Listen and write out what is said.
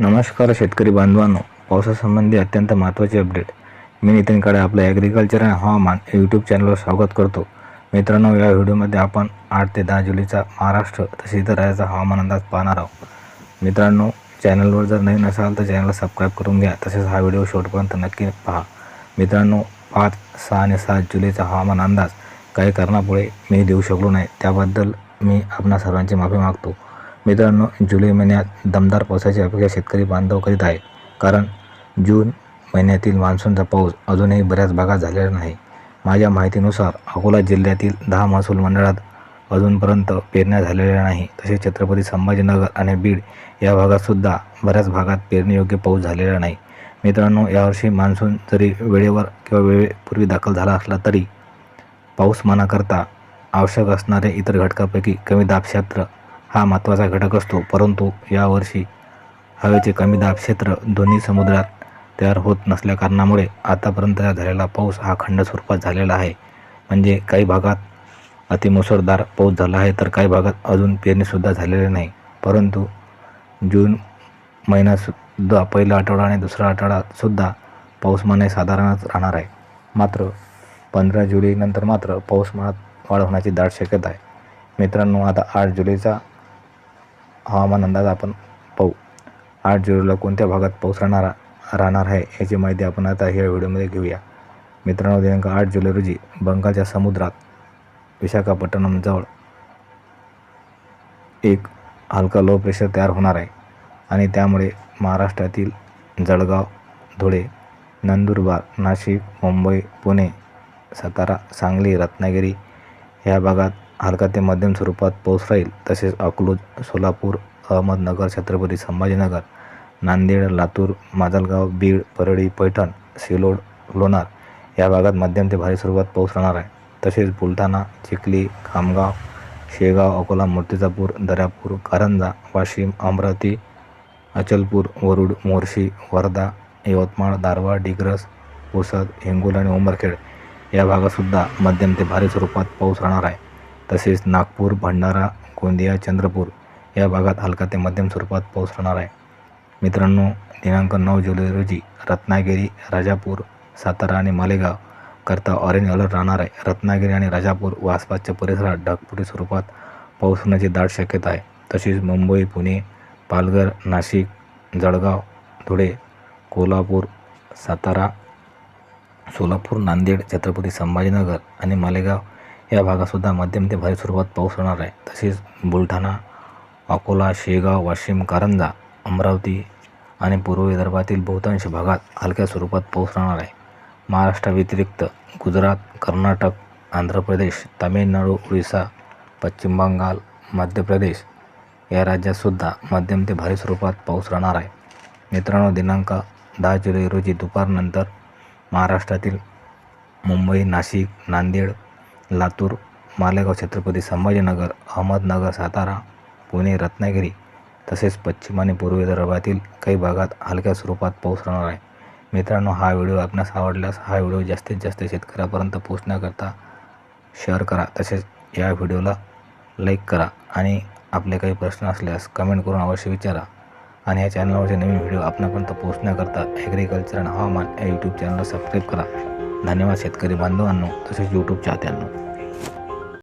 नमस्कार शेतकरी बांधवांनो. पावसासंबंधी अत्यंत महत्त्वाचे अपडेट. मी नितीन काळे आपलं ॲग्रिकल्चर आणि हवामान यूट्यूब चॅनलवर स्वागत करतो. मित्रांनो या व्हिडिओमध्ये आपण आठ ते दहा जुलैचा महाराष्ट्र तसेच इतर राज्याचा हवामान अंदाज पाहणार आहोत. मित्रांनो चॅनलवर जर नवीन असाल तर चॅनलला सबस्क्राईब करून घ्या. तसेच हा व्हिडिओ शेवटपर्यंत नक्की पहा. मित्रांनो पाच सहा आणि सात जुलैचा हवामान अंदाज काही कारणामुळे मी देऊ शकलो नाही. त्याबद्दल मी आपणा सर्वांची माफी मागतो. मित्रांनो जुलै महिन्यात दमदार पावसाची अपेक्षा शेतकरी बांधव करीत आहे कारण जून महिन्यातील मान्सूनचा पाऊस अजूनही बऱ्याच भागात झालेला नाही. माझ्या माहितीनुसार अकोला जिल्ह्यातील दहा महसूल मंडळात अजूनपर्यंत पेरण्या झालेल्या नाही. तसेच छत्रपती संभाजीनगर आणि बीड या भागातसुद्धा बऱ्याच भागात पेरणीयोग्य पाऊस झालेला नाही. मित्रांनो यावर्षी मान्सून जरी वेळेवर किंवा वेळेपूर्वी दाखल झाला असला तरी पाऊसमानाकरता आवश्यक असणारे इतर घटकापैकी कमी दाब क्षेत्र हा महत्त्वाचा घटक असतो. परंतु यावर्षी हवेचे कमी दाब क्षेत्र दोन्ही समुद्रात तयार होत नसल्याकारणामुळे आतापर्यंत झालेला पाऊस हा खंड स्वरूपात झालेला आहे. म्हणजे काही भागात अतिमुसळधार पाऊस झाला आहे तर काही भागात अजून पेरणीसुद्धा झालेली नाही. परंतु जून महिनासुद्धा पहिला आठवडा आणि दुसरा आठवडासुद्धा पाऊसमान साधारणच राहणार आहे. मात्र पंधरा जुलैनंतर मात्र पाऊसमानात वाढ होण्याची दाट शक्यता आहे. मित्रांनो आता आठ जुलैचा हवामान अंदाज आपण पाहू. आठ जुलैला कोणत्या भागात पाऊस राहणार राहणार आहे याची माहिती आपण आता ह्या व्हिडिओमध्ये घेऊया. मित्रांनो दिनांक आठ जुलै रोजी बंगालच्या समुद्रात विशाखापट्टणमजवळ एक हलका लो प्रेशर तयार होणार आहे आणि त्यामुळे महाराष्ट्रातील जळगाव धुळे नंदुरबार नाशिक मुंबई पुणे सातारा सांगली रत्नागिरी ह्या भागात हलका ते मध्यम स्वरूपात पाऊस राहील. तसेच अकलूज सोलापूर अहमदनगर छत्रपती संभाजीनगर नांदेड लातूर माजलगाव बीड परळी पैठण सिलोड लोणार या भागात मध्यम ते भारी स्वरूपात पाऊस राहणार आहे. तसेच बुलढाणा चिखली खामगाव शेगाव अकोला मूर्तिजापूर दर्यापूर कारंजा वाशिम अमरावती अचलपूर वरुड मोर्शी वर्धा यवतमाळ दारवा डिग्रस पुसद हिंगोल आणि उमरखेड या भागातसुद्धा मध्यम ते भारी स्वरूपात पाऊस राहणार आहे. तसेच नागपूर भंडारा गोंदिया चंद्रपूर या भागात हलका ते मध्यम स्वरूपात पाऊस राहणार आहे. मित्रांनो दिनांक नऊ जुलै रोजी रत्नागिरी राजापूर सातारा आणि मालेगाव करता ऑरेंज अलर्ट राहणार आहे. रत्नागिरी आणि राजापूर व आसपासच्या परिसरात ढगफुटी स्वरूपात पाऊस होण्याची दाट शक्यता आहे. तसेच मुंबई पुणे पालघर नाशिक जळगाव धुळे कोल्हापूर सातारा सोलापूर नांदेड छत्रपती संभाजीनगर आणि मालेगाव या भागातसुद्धा मध्यम ते भारी स्वरूपात पाऊस होणार आहे. तसेच बुलढाणा अकोला शेगाव वाशिम कारंजा अमरावती आणि पूर्व विदर्भातील बहुतांश भागात हलक्या स्वरूपात पाऊस राहणार आहे. महाराष्ट्राव्यतिरिक्त गुजरात कर्नाटक आंध्र प्रदेश तामिळनाडू ओडिसा पश्चिम बंगाल मध्य प्रदेश या राज्यातसुद्धा मध्यम ते भारी स्वरूपात पाऊस राहणार आहे. मित्रांनो दिनांक दहा जुलै रोजी दुपारनंतर महाराष्ट्रातील मुंबई नाशिक नांदेड लातूर मालेगाव छत्रपती संभाजीनगर अहमदनगर सातारा पुणे रत्नागिरी तसेच पश्चिम आणि पूर्व विदर्भातील काही भागात हलक्या स्वरूपात पाऊस राहणार आहे. मित्रांनो हा व्हिडिओ आपणास आवडल्यास हा व्हिडिओ जास्तीत जास्त शेतकऱ्यापर्यंत पोहोचण्याकरता शेअर करा. तसेच या व्हिडिओला लाईक करा आणि आपले काही प्रश्न असल्यास कमेंट करून अवश्य विचारा. आणि या चॅनलवरचे नवीन व्हिडिओ आपणापर्यंत पोहोचण्याकरता ॲग्रिकल्चर आणि हवामान या यूट्यूब चॅनलला सबस्क्राईब करा. धन्यवाद शेतकरी बांधवांनो तसेच यूट्यूब चाहत्यांनो